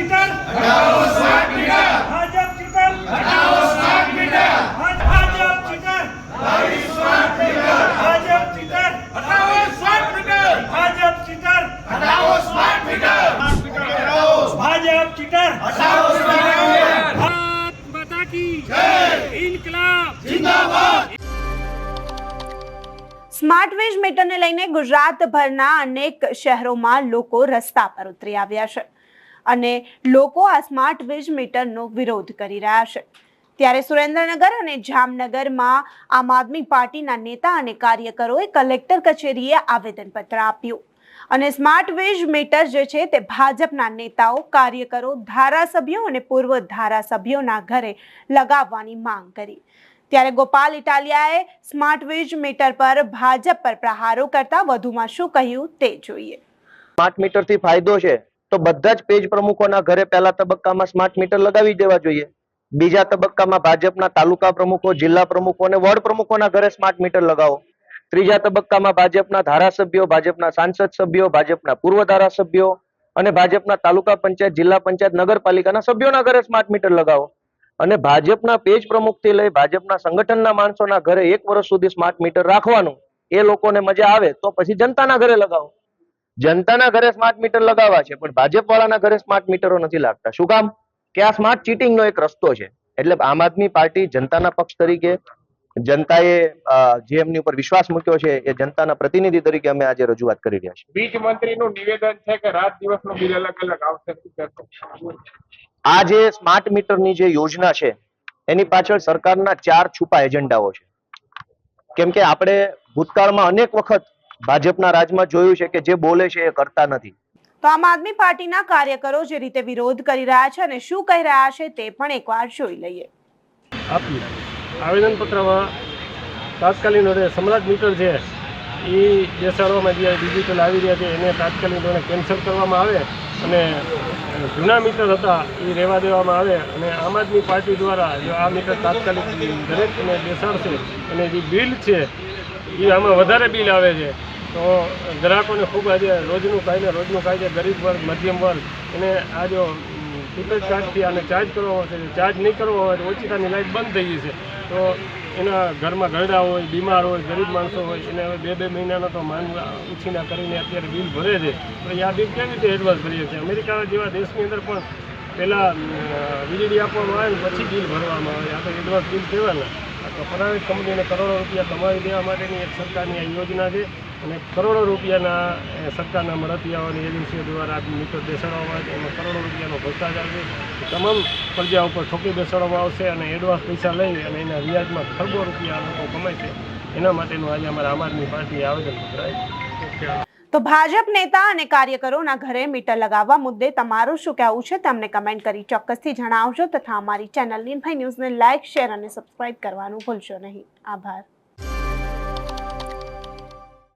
ચીટર હટાવો smart meter Bhajap ચીટર હટાવો smart meter Bhajap ચીટર લાવી smart meter Bhajap ચીટર હટાવો smart meter Bhajap ચીટર હટાવો smart meter Bhajap ચીટર હટાવો smart meter Bharat माता की जय इनकलाब સ્માર્ટ વીજ મીટરને લઈને ગુજરાતભરના અનેક શહેરોમાં લોકો રસ્તા પર ઉતરી આવ્યા છે અને લોકો આ સ્માર્ટ વીજ મીટરનો વિરોધ કરી રહ્યા છે. ત્યારે સુરેન્દ્રનગર અને જામનગરમાં આમ આદમી પાર્ટીના નેતા અને કાર્યકરોએ કલેક્ટર કચેરીએ આવેદનપત્ર આપ્યું. અને સ્માર્ટ વીજ મીટર જે છે તે ભાજપના નેતાઓ, કાર્યકરો, ધારાસભ્યો અને પૂર્વ ધારાસભ્યોના ઘરે લગાવવાની માંગ કરી. ત્યારે ગોપાલ ઇટાલિયાએ સ્માર્ટ વીજ મીટર પર ભાજપ પર પ્રહારો કરતા વધુમાં શું કહ્યું તે જોઈએ. સ્માર્ટ મીટરથી ફાયદો છે? તો બધા જ પેજ પ્રમુખોના ઘરે પહેલા તબક્કામાં સ્માર્ટ મીટર લગાવી દેવા જોઈએ. બીજા તબક્કામાં ભાજપના તાલુકા પ્રમુખો, જિલ્લા પ્રમુખો અને વોર્ડ પ્રમુખોના ઘરે સ્માર્ટ મીટર લગાવો. ત્રીજા તબક્કામાં ભાજપના ધારાસભ્યો, ભાજપના સાંસદ સભ્યો, ભાજપના પૂર્વ ધારાસભ્યો અને ભાજપના તાલુકા પંચાયત, જિલ્લા પંચાયત, નગરપાલિકાના સભ્યોના ઘરે સ્માર્ટ મીટર લગાવો. અને ભાજપના પેજ પ્રમુખથી લઈ ભાજપના સંગઠનના માણસોના ઘરે એક વર્ષ સુધી સ્માર્ટ મીટર રાખવાનું, એ લોકોને મજા આવે તો પછી જનતાના ઘરે લગાવો. જનતાના ઘરે સ્માર્ટ મીટર લગાવવા છે પણ ભાજપ વાળાના ઘરે સ્માર્ટ મીટરો નથી લાગતા. શું કામ? કે આ સ્માર્ટ ચીટિંગ નો એક રસ્તો છે. એટલે આમ આદમી પાર્ટી જનતાના પક્ષ તરીકે જનતાએ જે એમની ઉપર વિશ્વાસ મૂક્યો છે એ જનતાના પ્રતિનિધિ તરીકે અમે આજે રજૂઆત કરી રહ્યા છીએ. વીજ મંત્રીનું નિવેદન છે કે રાત દિવસનું બિલ અલગ અલગ આવશે આ જે સ્માર્ટ મીટરની જે યોજના છે એની પાછળ સરકારના ચાર છુપા એજન્ડાઓ છે. કેમ કે આપણે ભૂતકાળમાં અનેક વખત ભાજપના રાજમાં જોયું છે કે જે બોલે છે એ કરતા નથી. તો આમ આદમી પાર્ટીના કાર્યકરો જે રીતે વિરોધ કરી રહ્યા છે અને શું કહી રહ્યા છે તે પણ એકવાર જોઈ લઈએ. આવેદનપત્રમાં તાત્કાલિક ધોરણે સમ્રાટ મીટર છે એ બેસાડવામાં જે ડિજિટલ આવી રહ્યા છે એને તાત્કાલિક ધોરણે કેન્સલ કરવામાં આવે અને જૂના મીટર હતા એ રહેવા દેવામાં આવે અને આમ આદમી પાર્ટી દ્વારા જો આ મીટર તાત્કાલિક દરેકને બેસાડશે અને જે બિલ છે એ આમાં વધારે બિલ આવે છે. તો ગ્રાહકોને ખૂબ આજે રોજનું ને રોજનું કાંઈ છે ગરીબ વર્ગ, મધ્યમ વર્ગ, એને આ જો પ્રીપેડ કાર્ડથી આને ચાર્જ કરવો છે ચાર્જ નહીં કરવો હોય તો ઓચિતાની લાઇટ બંધ થઈ ગઈ છે. તો એના ઘરમાં ગરડા હોય, બીમાર હોય, ગરીબ માણસો હોય, એને હવે બે બે મહિનાનો તો માન ઉછીના કરીને અત્યારે બિલ ભરે છે. તો આ બિલ કેવી રીતે એડવાન્સ ભરીએ છીએ? અમેરિકા જેવા દેશની અંદર પણ પહેલાં વીજળી આપવામાં આવે ને પછી બિલ ભરવામાં આવે. આ તો એડવાન્સ બિલ કહેવાના તો પ્રાઇવેટ કંપનીને કરોડો રૂપિયા કમાવી દેવા માટેની એક સરકારની આ યોજના છે અને કરોડો રૂપિયાના સરકારના મળતિયાઓની એજન્સીઓ દ્વારા આ મીટર બેસાડવામાં આવે છે. એમાં કરોડો રૂપિયાનો ભ્રષ્ટાચાર છે. તમામ પ્રજા ઉપર ઠોકી બેસાડવામાં આવશે અને એડવાન્સ પૈસા લઈ અને એના વ્યાજમાં ખરબો રૂપિયા લોકો કમાય છે. એના માટેનું આજે અમારા આમ આદમી પાર્ટીએ આવેદનપત્ર આપ્યું. તો ભાજપ નેતા અને કાર્યકરોના ઘરે મીટર લગાવવા મુદ્દે તમારું શું કહેવું છે? તમને કમેન્ટ કરી ચોક્કસથી જણાવજો તથા અમારી ચેનલ નિર્ભય ન્યૂઝને લાઇક, શેર અને સબસ્ક્રાઇબ કરવાનું ભૂલશો નહીં. આભાર.